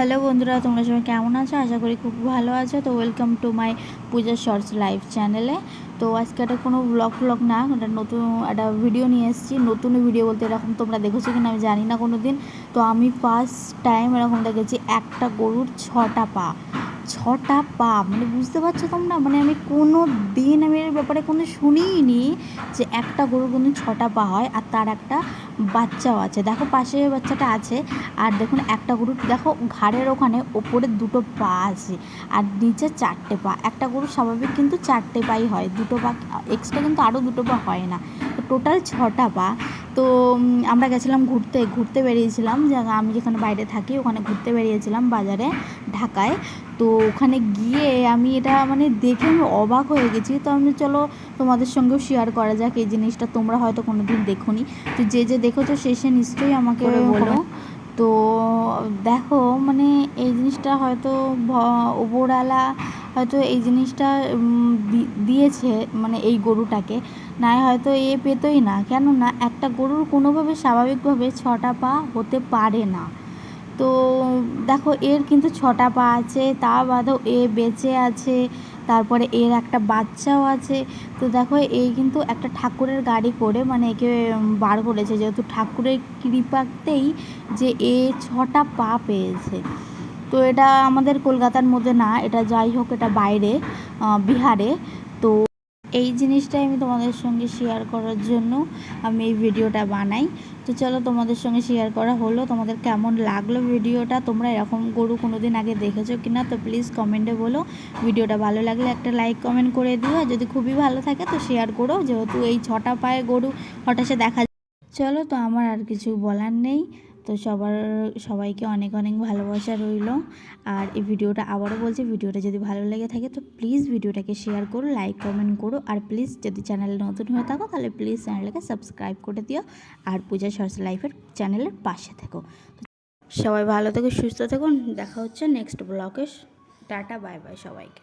Hello বন্ধুরা, তোমরা সবাই কেমন আছো? আশা করি খুব ভালো আছো। তো welcome to my Puja shorts live চ্যানেলে তো আজকে একটা কোনো ব্লগ ফ্লগ না, একটা নতুন, একটা ভিডিও নিয়ে এসেছি। নতুন ভিডিও বলতে এরকম তোমরা দেখেছ কিনা আমি জানি না কোনো দিন তো আমি ফার্স্ট টাইম এরকম দেখেছি, একটা গরুর ছটা পা। ছটা পা মানে বুঝতে পারছ তোমরা? মানে আমি কোনো দিন আমি এর ব্যাপারে কোনো শুনিনি যে একটা গরুর কিন্তু ছটা পা হয় আর তার একটা বাচ্চাও আছে। দেখো পাশে বাচ্চাটা আছে আর দেখুন একটা গরুর, দেখো ঘাড়ের ওখানে ওপরে দুটো পা আছে আর নিচে চারটে পা। একটা গরুর স্বাভাবিক কিন্তু চারটে পাই হয়, দুটো পা এক্সট্রা কিন্তু আরও দুটো পা হয় না। তো টোটাল ছটা পা তো আমরা গেছিলাম ঘুরতে ঘুরতে বেরিয়েছিলাম। যে আমি যেখানে বাইরে থাকি ওখানে ঘুরতে বেরিয়েছিলাম বাজারে ঢাকায়। তো ওখানে গিয়ে আমি এটা মানে দেখে আমি অবাক হয়ে গেছি। তো আমি চলো তোমাদের সঙ্গেও শেয়ার করা যাক এই জিনিসটা তোমরা হয়তো কোনো দিন দেখোনি। তো যে যে দেখেছ সে সে নিশ্চয়ই আমাকে বলো। তো দেখো মানে এই জিনিসটা হয়তো ওপরওয়ালা হয়তো এই জিনিসটা দিয়েছে মানে এই গরুটাকে না হয়তো এ পেতোই না। কেননা একটা গরুর কোনোভাবে স্বাভাবিকভাবে ছটা পা হতে পারে না। তো দেখো, এর কিন্তু ছটা পা আছে, তা বাদেও এ বেঁচে আছে, তারপরে এর একটা বাচ্চাও আছে। তো দেখো, এই কিন্তু একটা ঠাকুরের গাড়ি করে মানে একে বার করেছে। যেহেতু ঠাকুরের কৃপাতেই যে এ ছটা পা পেয়েছে। তো এটা আমাদের কলকাতার মধ্যে না, এটা যাই হোক, এটা বাইরে বিহারে। তো এই জিনিসটাই আমি তোমাদের সঙ্গে শেয়ার করার জন্য আমি এই ভিডিওটা বানাই। তো চলো তোমাদের সঙ্গে শেয়ার করা হলো, তোমাদের কেমন লাগল ভিডিওটা, তোমরা এরকম গরু কোনো দিন আগে দেখেছ কি না তো প্লিজ কমেন্টে বলো। ভিডিওটা ভালো লাগলে একটা লাইক কমেন্ট করে দিও, আর যদি খুবই ভালো থাকে তো শেয়ার করো, যেহেতু এই ছটা পায়ে গরু হঠাৎ দেখা চলো তো আমার আর কিছু বলার নেই। তো সবার, সবাইকে অনেক অনেক ভালোবাসা রইল। আর এই ভিডিওটা আবারও বলছি, ভিডিওটা যদি ভালো লেগে থাকে তো প্লিজ ভিডিওটাকে শেয়ার করো লাইক কমেন্ট করো। আর প্লিজ যদি চ্যানেলে নতুন হয়ে থাকো তাহলে প্লিজ চ্যানেলটাকে সাবস্ক্রাইব করে দিও। আর পূজা সরস লাইফের চ্যানেলের পাশে থেকো। সবাই ভালো থেকো, সুস্থ থেকো। দেখা হচ্ছে নেক্সট ব্লগে টাটা বাই বাই সবাইকে।